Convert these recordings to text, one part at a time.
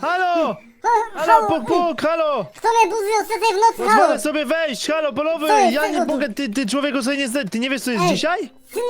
Halo, halo! Ha- Halo, puk, puk, halo! Kto mnie budzi o w nocy, halo? Pozwolę sobie wejść, halo, polowy! Co jest Ja nie tu? mogę, ty, ty człowieku sobie nie zda... Ty nie wiesz co jest Ej, dzisiaj? Ty,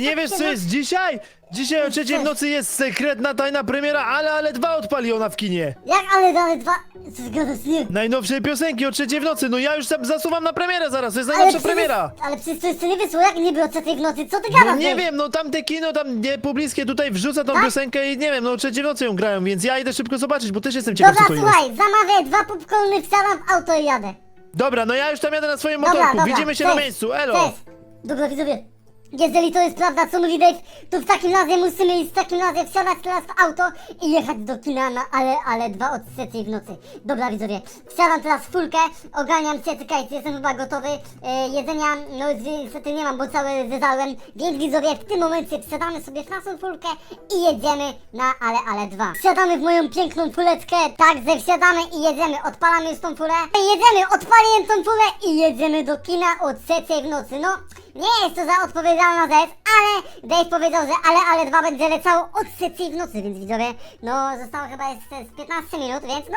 nie tak wiesz co jest dzisiaj? Dzisiaj o trzeciej w nocy jest sekretna, tajna premiera, ale, ale dwa odpali ona w kinie. Jak, ale, dwa... Co ty gadasz, nie? Najnowszej piosenki o trzeciej w nocy, no ja już tam zasuwam na premierę zaraz, to jest najnowsza przecież, premiera. ale przecież to jeszcze nie wyszło, jak nie było o trzeciej w nocy? Co ty No gadasz? nie ej? wiem, no tamte kino tam nie pobliskie tutaj wrzuca tą Tak? piosenkę i nie wiem, no o trzeciej w nocy ją grają, więc ja idę szybko zobaczyć, bo też jestem ciekaw Dobra, co to jest. słuchaj, zamawiaj dwa popcorny, wsiadam w auto i jadę. Dobra, no ja już tam jadę na swoim Dobra, motorku, dobra, widzimy się cześć, na miejscu, elo! Cześć. Dobra, widzowie. Jeżeli to jest prawda, co mówi Dave, to w takim razie musimy iść w takim razie wsiadać teraz w auto i jechać do kina na ale, ale dwa od trzeciej w nocy. Dobra, widzowie, wsiadam teraz w fulkę, oganiam się, czekajcie, jestem chyba gotowy. E, jedzenia, no niestety nie mam, bo całe zezałem, więc widzowie, w tym momencie wsiadamy sobie w naszą fulkę i jedziemy na ale, ale dwa. Wsiadamy w moją piękną fuleczkę, także wsiadamy i jedziemy, odpalamy już tą fulę. Jedziemy, odpaliłem tą fulę i jedziemy do kina o trzeciej w nocy, no. Nie jest to za odpowiedzialna rzecz, ale Dave powiedział, że ale, ale dwa będzie leciało od trzeciej w nocy, więc widzowie, no zostało chyba jeszcze z 15 minut, więc no,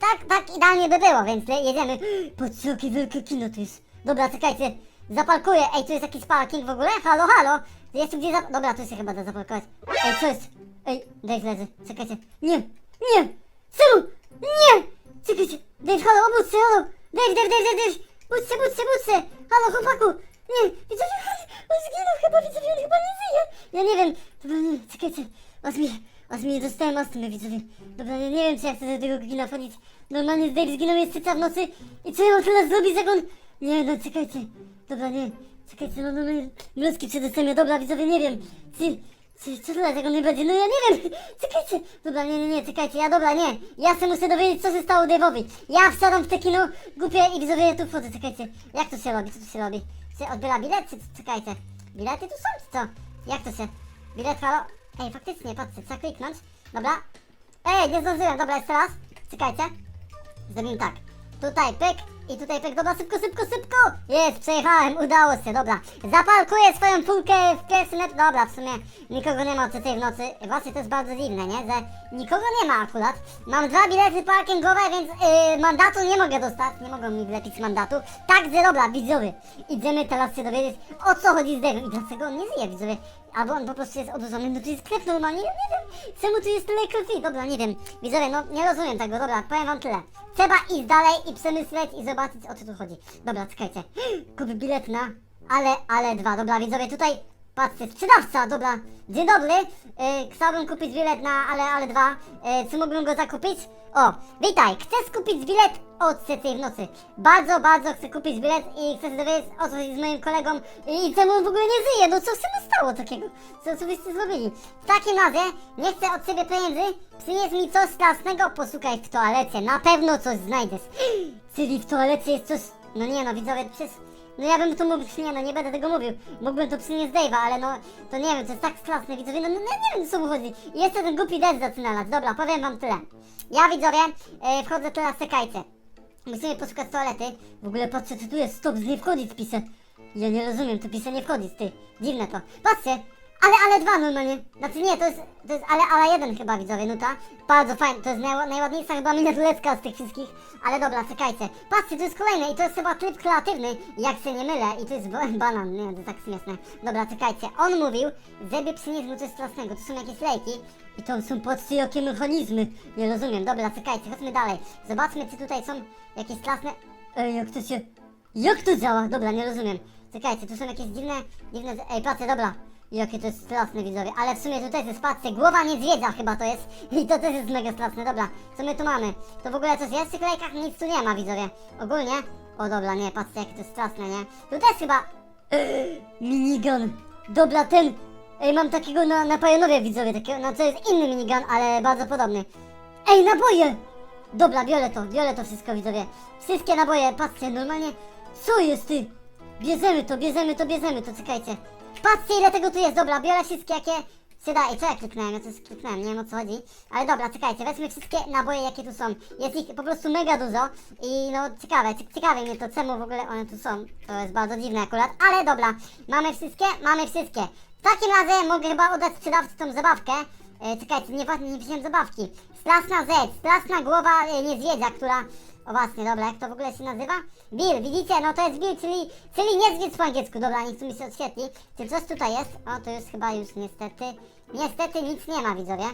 tak, tak idealnie by było, więc jedziemy. Patrzcie, jakie wielkie kino to jest. Dobra, czekajcie, zapalkuję, ej, tu jest jakiś parking w ogóle? Halo, halo, jest tu gdzie za... Dobra, tu się chyba da zapalkować. Ej, co jest? Ej, Dave leży, czekajcie. Nie, nie, czemu? Nie! Czekajcie, Dave, halo, obudź się, halo! Dave, Dave, Dave, Dave, Dave! Budź się, budź się, budź się! Halo, chłopaku! Nie, widzowie, on zginął chyba, widzowie, on chyba nie żyje! Ja nie wiem, dobra, czekajcie, aż mi, aż mi dostałem astmy, widzowie. Dobra, nie, nie wiem, czy ja chcę do tego kina wchodzić. Normalnie Dave zginął jest cyca w nocy i co ja mam teraz zrobić, jak on... Nie, no, czekajcie, dobra, nie, czekajcie, no, no, no, mrozki przedostępia, dobra, widzowie, nie wiem, ty... Co, co to dlatego nie będzie? No ja nie wiem! Czekajcie! Dobra, nie, nie, nie, czekajcie, ja dobra, nie! Ja się muszę dowiedzieć, co się stało Dave'owi! Ja wsiadam w te kino, głupie i widzowie, tu wchodzę, czekajcie! Jak to się robi? Co to się robi? Czy odbiera bilet? Czekajcie! Bilety tu są, co? Jak to się? Bilet, halo? Ej, faktycznie, patrzcie, trzeba kliknąć. Dobra. Ej, nie zdążyłem, dobra, jeszcze raz. Czekajcie. Zrobimy tak. Tutaj pyk i tutaj pyk. Dobra, szybko, szybko, szybko! Jest, przejechałem, udało się, dobra. Zapalkuję swoją fulkę w pierwszy net. Dobra, w sumie nikogo nie ma o trzeciej w nocy. Właśnie to jest bardzo dziwne, nie? Że nikogo nie ma akurat. Mam dwa bilety parkingowe, więc yy, mandatu nie mogę dostać. Nie mogą mi wlepić mandatu. Także dobra, widzowie. Idziemy teraz się dowiedzieć, o co chodzi z Devem i dlaczego on nie żyje, widzowie. Albo on po prostu jest odurzony, no to jest krew normalnie, nie wiem. Czemu tu jest tyle krwi? Dobra, nie wiem. Widzowie, no nie rozumiem tego, dobra, powiem wam tyle. Trzeba iść dalej i przemyśleć i zobaczyć o co tu chodzi. Dobra, czekajcie. Kupię bilet na ale, ale dwa. Dobra, widzowie, tutaj patrzcie, sprzedawca, dobra. Dzień dobry. Yy, chciałbym kupić bilet na ale, ale dwa. Yy, czy mógłbym go zakupić? O, witaj, chcę skupić bilet od trzeciej w nocy. Bardzo, bardzo chcę kupić bilet i chcę się dowiedzieć o co z moim kolegą i czemu on w ogóle nie żyje. No co się mu stało takiego? Co, co byście zrobili? W takim razie, nie chcę od ciebie pieniędzy, przynieś mi coś strasznego, posłuchaj w toalecie, na pewno coś znajdziesz. Czyli w toalecie jest coś... No nie no, widzowie, przecież... No ja bym to mógł, nie no, nie będę tego mówił. Mógłbym to przynieść Dave'a, ale no, to nie wiem, to jest tak straszne, widzowie, no, no nie wiem, co mu chodzi. I jeszcze ten głupi deszcz zaczyna lać. Dobra, powiem wam tyle. Ja, widzowie, e, wchodzę teraz, czekajcie. Musimy poszukać toalety. W ogóle patrzcie, co tu jest, stop, z nie wchodzić pisze. Ja nie rozumiem, tu pisze nie wchodzić, ty. Dziwne to. Patrzcie, ale, ale dwa normalnie. Znaczy nie, to jest, to jest ale, ale jeden chyba, widzowie, nuta. Bardzo fajnie, to jest naj, najładniejsza chyba miniatureczka z tych wszystkich. Ale dobra, czekajcie. Patrzcie, to jest kolejny i to jest chyba tryb kreatywny, jak się nie mylę. I to jest ba- banan, nie, to tak śmieszne. Dobra, czekajcie. On mówił, żeby przynieść mu coś strasznego. To są jakieś lejki. I to są, patrzcie, jakie mechanizmy. Nie rozumiem. Dobra, czekajcie, chodźmy dalej. Zobaczmy, czy tutaj są jakieś straszne... Ej, jak to się... Jak to działa? Dobra, nie rozumiem. Czekajcie, tu są jakieś dziwne, dziwne... Ej, patrzcie, dobra. Jakie to jest straszne, widzowie. Ale w sumie tutaj jest, patrzcie, głowa niedźwiedzia chyba to jest. I to też jest mega straszne. Dobra, co my tu mamy? To w ogóle coś jest w tych lejkach? Nic tu nie ma, widzowie. Ogólnie... O, dobra, nie, patrzcie, jakie to jest straszne, nie? Tu też chyba... minigun. Dobra, ten... Ej, mam takiego na, na Pionowie, widzowie, takiego, no to jest inny minigun, ale bardzo podobny. Ej, naboje! Dobra, biorę to, biorę to wszystko, widzowie. Wszystkie naboje, patrzcie, normalnie... Co jest, ty? Bierzemy to, bierzemy to, bierzemy to, czekajcie. Patrzcie, ile tego tu jest, dobra, biorę wszystkie, jakie się da. I co ja kliknąłem, ja coś kliknąłem, nie wiem o co chodzi. Ale dobra, czekajcie, weźmy wszystkie naboje, jakie tu są. Jest ich po prostu mega dużo. I no, ciekawe, cie- ciekawe mnie to, czemu w ogóle one tu są. To jest bardzo dziwne akurat, ale dobra. Mamy wszystkie? Mamy wszystkie. W takim razie mogę chyba oddać sprzedawcy tą zabawkę. E, czekajcie, nie, nie wziąłem zabawki. Straszna Z, straszna głowa e, niedźwiedzia, która... O właśnie, dobra, jak to w ogóle się nazywa? Bill, widzicie? No to jest Bill, czyli, czyli niedźwiedź po angielsku. Dobra, niech tu mi się odświetli. Czy coś tutaj jest? O, to już chyba już niestety... Niestety nic nie ma, widzowie.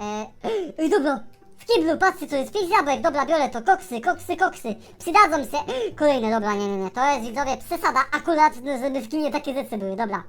E, Ej, dobra, w kiblu, patrzcie, to jest pięć jabłek, dobra, biorę to, koksy, koksy, koksy, przydadzą się. Kolejne, dobra, nie, nie, nie, to jest, widzowie, przesada, akurat, żeby w kinie takie rzeczy były, dobra.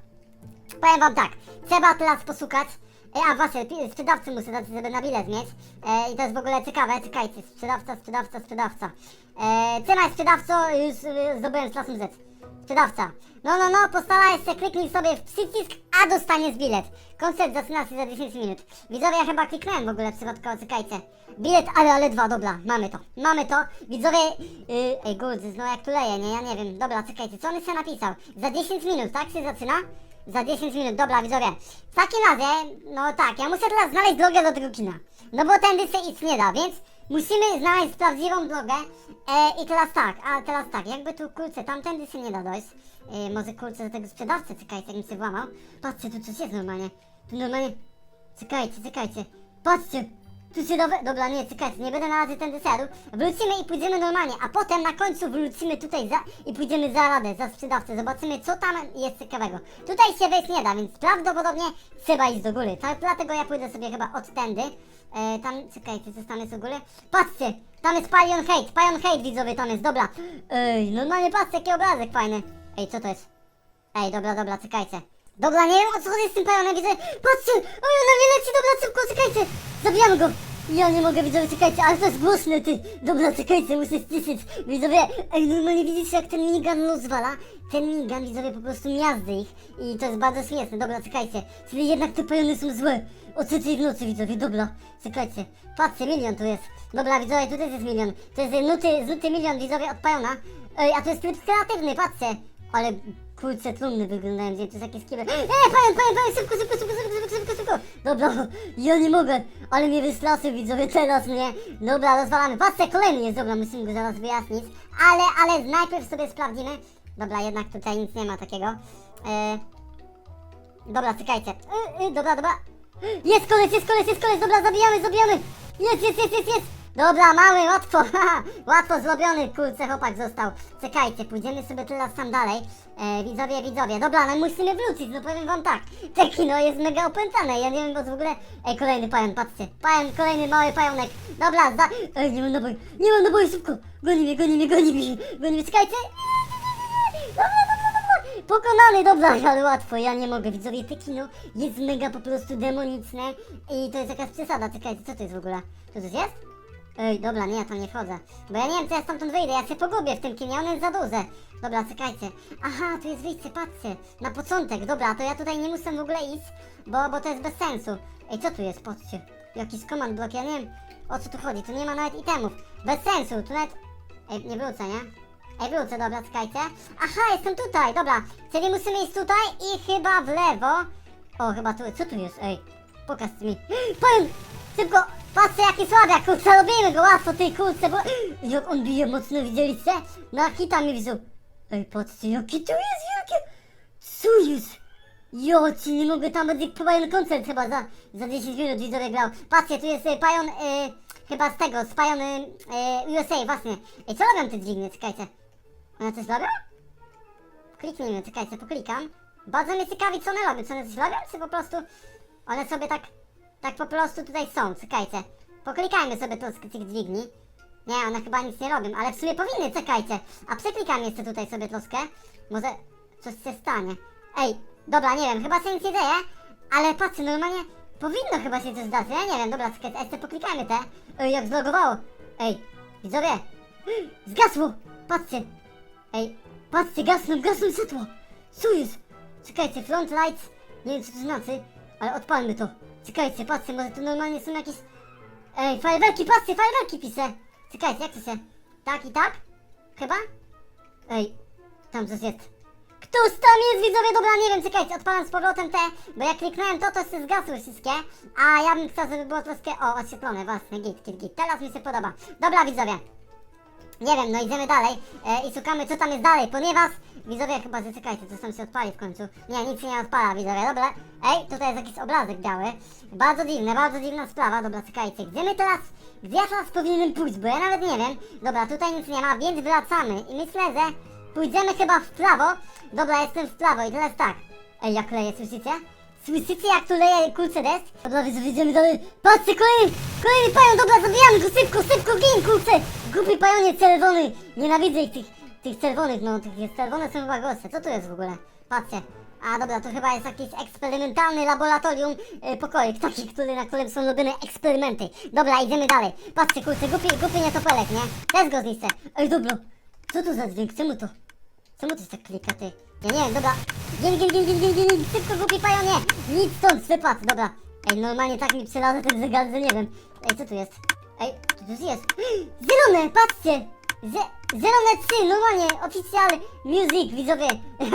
Powiem wam tak, trzeba teraz posłuchać. E, a właśnie, sprzedawcy muszę dać, żeby na bilet mieć. E, I to jest w ogóle ciekawe, czekajcie, sprzedawca, sprzedawca, sprzedawca. E, cena jest sprzedawco, już zdobyłem klasą Z. Sprzedawca. No, no, no, postaraj się, kliknij sobie w przycisk, a dostaniesz bilet. Koncert zaczyna się za 10 minut. Widzowie, ja chyba kliknąłem w ogóle przypadkowo, czekajcie. Bilet, ale, ale dwa, dobra, mamy to, mamy to. Widzowie, yy, ej, Guldzys, no jak tu leje, nie, ja nie wiem. Dobra, czekajcie, co on się napisał? Za 10 minut, tak się zaczyna? Za 10 minut, dobra widzowie. W takim razie, no tak, ja muszę teraz znaleźć drogę do tego kina. No bo tędy się iść nie da, więc musimy znaleźć prawdziwą drogę. E, I teraz tak, a teraz tak, jakby tu kurczę, tamtędy się nie da dojść. E, może kurczę do tego sprzedawcy, czekajcie, jak mi się włamał. Patrzcie, tu coś jest normalnie. Tu normalnie... Czekajcie, czekajcie. Patrzcie, tu się dowe... Dobra, nie, czekajcie, nie będę na razie tędy szedł. Wrócimy i pójdziemy normalnie, a potem na końcu wrócimy tutaj za... i pójdziemy za radę, za sprzedawcę. Zobaczymy, co tam jest ciekawego. Tutaj się wejść nie da, więc prawdopodobnie trzeba iść do góry. Tak, dlatego ja pójdę sobie chyba od tędy. E, tam, czekajcie, co tam jest u góry? Patrzcie, tam jest Palion Hate, Palion Hate widzowie tam jest, dobra. Ej, normalnie patrzcie, jaki obrazek fajny. Ej, co to jest? Ej, dobra, dobra, czekajcie. Dobra, nie wiem o co chodzi z tym pajonem, widzę. Patrzcie! Oj, ona nie leci, dobra, szybko, czekajcie! Zabijamy go! Ja nie mogę, widzowie, czekajcie, ale to jest głośne, ty! Dobra, czekajcie, muszę ściszyć. Widzowie, ej, normalnie widzicie, jak ten minigun rozwala? Ten minigun, widzowie, po prostu miazdy ich. I to jest bardzo śmieszne, dobra, czekajcie. Czyli jednak te pajony są złe. O trzeciej w nocy, widzowie, dobra. Czekajcie. Patrzcie, milion tu jest. Dobra, widzowie, tutaj jest milion. To jest nuty, znuty milion, widzowie, od pajona. Ej, a to jest tryb kreatywny, patrzcie. Ale kurczę, trumny wyglądają, gdzie to jest jakieś kible. Eee, pająk, pająk, pająk, szybko, szybko, szybko, szybko, szybko, szybko. Dobra, ja nie mogę, ale mnie wystraszył, widzowie, teraz mnie. Dobra, rozwalamy. Patrzcie, kolejny jest, dobra, musimy go zaraz wyjaśnić. Ale, ale najpierw sobie sprawdzimy. Dobra, jednak tutaj nic nie ma takiego. Eee, dobra, czekajcie. Yy, dobra, dobra. Jest koleś, jest koleś, jest koleś, dobra, zabijamy, zabijamy. Jest, jest, jest, jest, jest. Dobra, mamy, łatwo, haha, łatwo zrobiony, kurczę, chłopak został. Czekajcie, pójdziemy sobie teraz tam dalej. E, widzowie, widzowie, dobra, ale musimy wrócić, no powiem wam tak. Te kino jest mega opętane, ja nie wiem, bo w ogóle... Ej, kolejny pajon, patrzcie, pajon, kolejny mały pajonek. Dobra, za... Ej, nie mam naboju, nie mam naboju, szybko. Goni mnie, goni mnie, goni mnie, goni mnie, czekajcie. Dobra. Pokonany, dobra, ale łatwo, ja nie mogę, widzowie, te kino jest mega po prostu demoniczne i to jest jakaś przesada, czekajcie, co to jest w ogóle? To coś jest? Ej, dobra, nie, ja tam nie wchodzę, bo ja nie wiem, co ja stamtąd wyjdę, ja się pogubię w tym kinie, on jest za duże. Dobra, czekajcie, aha, tu jest wyjście, patrzcie, na początek, dobra, to ja tutaj nie muszę w ogóle iść, bo, bo to jest bez sensu. Ej, co tu jest, patrzcie, jakiś command block, ja nie wiem, o co tu chodzi, tu nie ma nawet itemów, bez sensu, tu nawet... Ej, nie wrócę, nie? Ej, wrócę, dobra, czekajcie. Aha, jestem tutaj, dobra. Czyli musimy iść tutaj i chyba w lewo. O, chyba tu, co tu jest, ej? Pokaż mi. Powiem, szybko, patrzcie jaki słabiak, kurczę, robimy go łatwo, tej kurczę, bo... Jak on bije mocno, widzieliście? Na hita mi wziął. Ej, patrzcie, jaki tu jest wielkie... Co jest? Jo, ci nie mogę, tam będzie Pajon koncert chyba za, za 10 minut widzowie grał. Patrzcie, tu jest y, Pajon, y, chyba z tego, z Pajon y, USA, właśnie. Ej, co robią te dźwignie, czekajcie. One coś robią? Kliknijmy, czekajcie, poklikam. Bardzo mnie ciekawi, co one robią, czy one coś robią, czy po prostu one sobie tak, tak po prostu tutaj są, czekajcie. Poklikajmy sobie troszkę tych dźwigni. Nie, one chyba nic nie robią, ale w sumie powinny, czekajcie. A przeklikam jeszcze tutaj sobie troszkę. Może coś się stanie. Ej, dobra, nie wiem, chyba się nic nie dzieje, ale patrzcie, normalnie powinno chyba się coś zdać, ja nie wiem, dobra, czekajcie, jeszcze poklikajmy te. Ej, jak zlogowało. Ej, widzowie, zgasło, patrzcie. Ej, patrzcie, gasną, gasną światło. Co jest? Czekajcie, front lights, nie wiem co to znaczy, ale odpalmy to. Czekajcie, patrzcie, może tu normalnie są jakieś... Ej, fajerwerki, patrzcie, fajerwerki piszę. Czekajcie, jak to się... Tak i tak? Chyba? Ej, tam coś jest. Któż tam jest, widzowie? Dobra, nie wiem, czekajcie, odpalam z powrotem te, bo jak kliknąłem to, to się zgasły wszystkie, a ja bym chciał, żeby było troszkę, o, oświetlone, właśnie, git, git, git, teraz mi się podoba. Dobra, widzowie, Nie wiem, no idziemy dalej e, i szukamy co tam jest dalej, ponieważ widzowie chyba zaczekajcie, coś tam się odpali w końcu. Nie, nic się nie odpala widzowie, dobra. Ej, tutaj jest jakiś obrazek biały. Bardzo dziwne, bardzo dziwna sprawa, dobra, czekajcie. Gdzie my teraz, gdzie ja teraz powinienem pójść, bo ja nawet nie wiem. Dobra, tutaj nic nie ma, więc wracamy i myślę, że pójdziemy chyba w prawo. Dobra, jestem w prawo i teraz tak. Ej, jak leje, słyszycie? Słyszycie jak tu leje kurczę deszcz? Dobra, widzimy dalej. Patrzcie, kolejny, kolejny pajon, dobra, zabijamy go, szybko, szybko, gin, kurczę. Głupi pajonie czerwony. Nienawidzę ich, tych, tych czerwonych, no, tych czerwone są chyba gorsze. Co tu jest w ogóle? Patrzcie. A dobra, to chyba jest jakiś eksperymentalny laboratorium e, pokoik, taki, który, na którym są robione eksperymenty. Dobra, idziemy dalej. Patrzcie, kurczę, głupi, głupi nietopelek, nie? Też go zniszczę. Ej, dobra. Co to za dźwięk? Czemu to? Czemu to się tak klika, ty? Ja nie wiem, dobra. Gin, gin, gin, gin, gin, gin, szybko głupi pajonie! Nic stąd, wypadł, dobra. Ej, normalnie tak mi przylazł ten zegar, że nie wiem. Ej, co tu jest? Ej, co tu jest? Zielone, patrzcie! Ze zielone 3, normalnie, oficjal music, widzowie.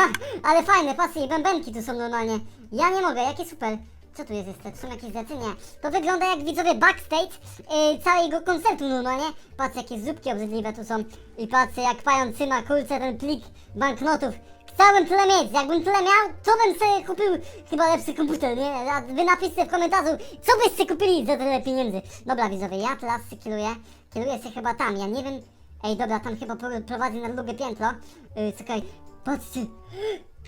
Ale fajne, patrzcie, i bębenki tu są normalnie. Ja nie mogę, jakie super. Co tu jest jeszcze? Są jakieś rzeczy? Nie. To wygląda jak widzowie backstage yy, całego koncertu normalnie. Patrzcie jakie zupki obrzydliwe tu są. I patrzcie jak pająk trzyma kurczę ten plik banknotów. Chciałbym tyle mieć. Jakbym tyle miał, to bym sobie kupił chyba lepszy komputer, nie? A wy napiszcie w komentarzu, co byście kupili za tyle pieniędzy. Dobra widzowie, ja teraz się kieruję. Kieruję się chyba tam, ja nie wiem. Ej, dobra, tam chyba pro- prowadzi na drugie piętro. Yy, czekaj, patrzcie.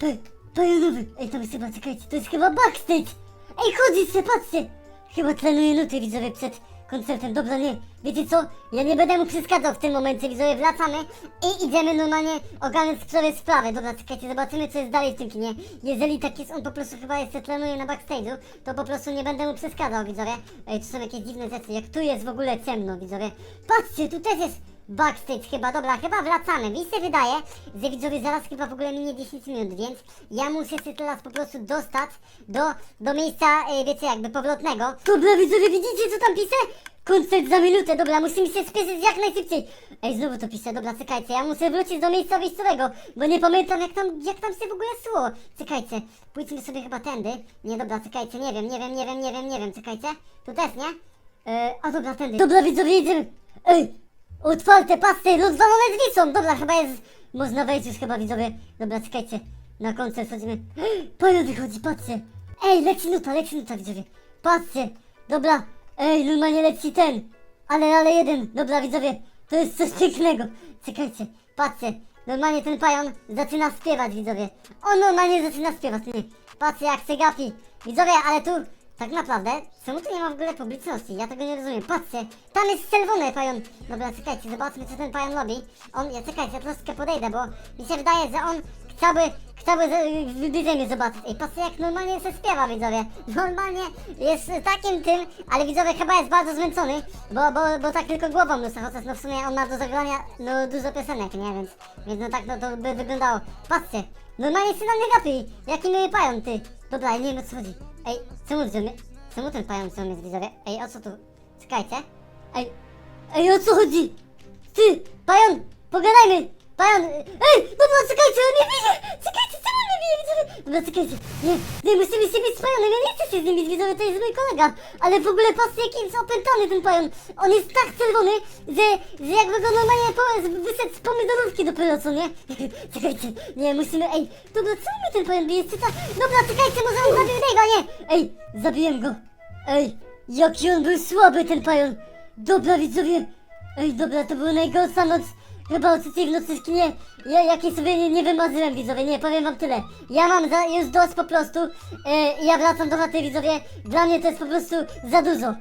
Pająnowy. Ej, to jest chyba, czekajcie, to jest chyba backstage. Ej, chodzicie, patrzcie! Chyba trenuję nuty widzowie przed koncertem. Dobra, nie. Wiecie co? Ja nie będę mu przeszkadzał w tym momencie, widzowie. Wracamy i idziemy normalnie ogarnąć sobie sprawę. Dobra, czekajcie, zobaczymy co jest dalej w tym kinie. Jeżeli tak jest, on po prostu chyba jeszcze trenuje na backstage'u, to po prostu nie będę mu przeszkadzał, widzowie. Ej, tu są jakieś dziwne rzeczy. Jak tu jest w ogóle ciemno, widzowie. Patrzcie, tu też jest Backstage chyba, dobra, chyba wracamy. Mi się wydaje, że widzowie zaraz chyba w ogóle minie 10 minut, więc ja muszę się teraz po prostu dostać do, do miejsca, e, wiecie, jakby powrotnego. Dobra, widzowie, widzicie co tam pisze? Koncert za minutę, dobra, musimy się spieszyć jak najszybciej. Ej, znowu to pisze, dobra, czekajcie, ja muszę wrócić do miejsca wyjściowego, bo nie pamiętam jak tam, jak tam się w ogóle szło. Czekajcie, pójdźmy sobie chyba tędy. Nie, dobra, czekajcie, nie wiem, nie wiem, nie wiem, nie wiem, nie wiem, czekajcie. Tu też, nie? E, a dobra, tędy. Dobra, widzowie, idziemy. Ej, Otwarte pasy, rozwalone drzwi są! Dobra, chyba jest... Można wejść już chyba, widzowie. Dobra, czekajcie. Na koncert chodzimy. Panion wychodzi, patrzcie. Ej, leci nuta, leci nuta, widzowie. Patrzcie. Dobra. Ej, normalnie leci ten. Ale, ale jeden. Dobra, widzowie. To jest coś pięknego. Czekajcie, patrzcie. Normalnie ten pajon zaczyna śpiewać, widzowie. On normalnie zaczyna śpiewać, nie. Patrzcie, jak się gapi. Widzowie, ale tu... Tak naprawdę, czemu tu nie ma w ogóle publiczności? Ja tego nie rozumiem. Patrzcie, tam jest czerwony pajon. Dobra, czekajcie, zobaczmy co ten pajon robi. On, ja czekajcie, ja troszkę podejdę, bo mi się wydaje, że on chciałby, chciałby w widzeniu zobaczyć. Ej, patrzcie jak normalnie się śpiewa, widzowie. Normalnie jest takim tym, ale widzowie chyba jest bardzo zmęczony, bo, bo, bo tak tylko głową rusza, chociaż no w sumie on ma do zagrania, no dużo piosenek, nie? Więc, więc no tak no, to by wyglądało. Patrzcie, normalnie się na mnie gapi. Jaki miły pajon, ty. Dobra, nie wiem o co chodzi. Ej, czemu mnie? Czemu ten pajon wziął mnie z widzowie? Ej, o co tu? Czekajcie. Ej, ej, o co chodzi? Ty, pajon, pogadajmy! Pajon, ej, dobra, czekajcie, on mnie bije! Czekajcie, czemu on mnie bije, widzowie? Dobra, czekajcie, nie, nie, musimy się bić z pajonem, ja nie chcę się z nim widzowie, to jest mój kolega, ale w ogóle patrzcie, jaki jest opętany ten pajon. On jest tak czerwony, że, że jakby go normalnie po, wyszedł z pomidorówki dopiero, co nie? czekajcie, nie, musimy, ej, dobra, co mi ten pajon bije, czyta? Dobra, czekajcie, może on zabił Dave'a, nie! Ej, zabiłem go, ej, jaki on był słaby, ten pajon. Dobra, widzowie, Ej, dobra, to była najgorsza noc. Chyba o trzeciej w nocy w kinie. Ja jakiej sobie nie, nie wymarzyłem, widzowie, nie, powiem wam tyle. Ja mam za, już dość po prostu. E, ja wracam do chaty, widzowie. Dla mnie to jest po prostu za dużo.